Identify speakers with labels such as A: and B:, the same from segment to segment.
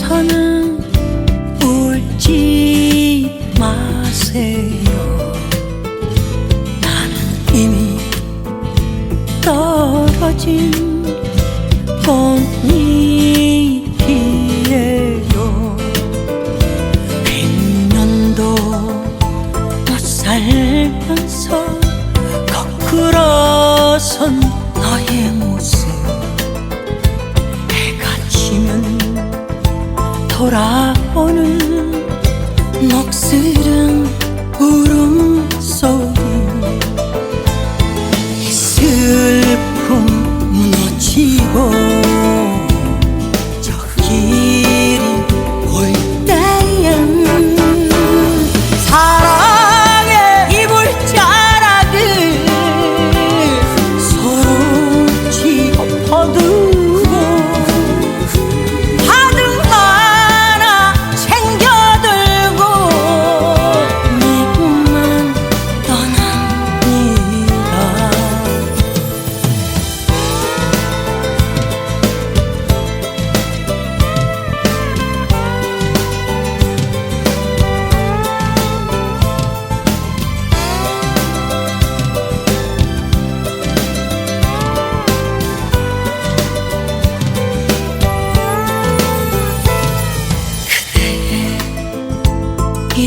A: 더는 울지 마세요. 나는 이미 떨어진 꽃잎이에요. 백년도 못 살면서 돌아오는 녹슬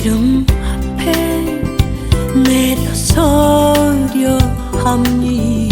A: 이름 앞에 내려서려 합니다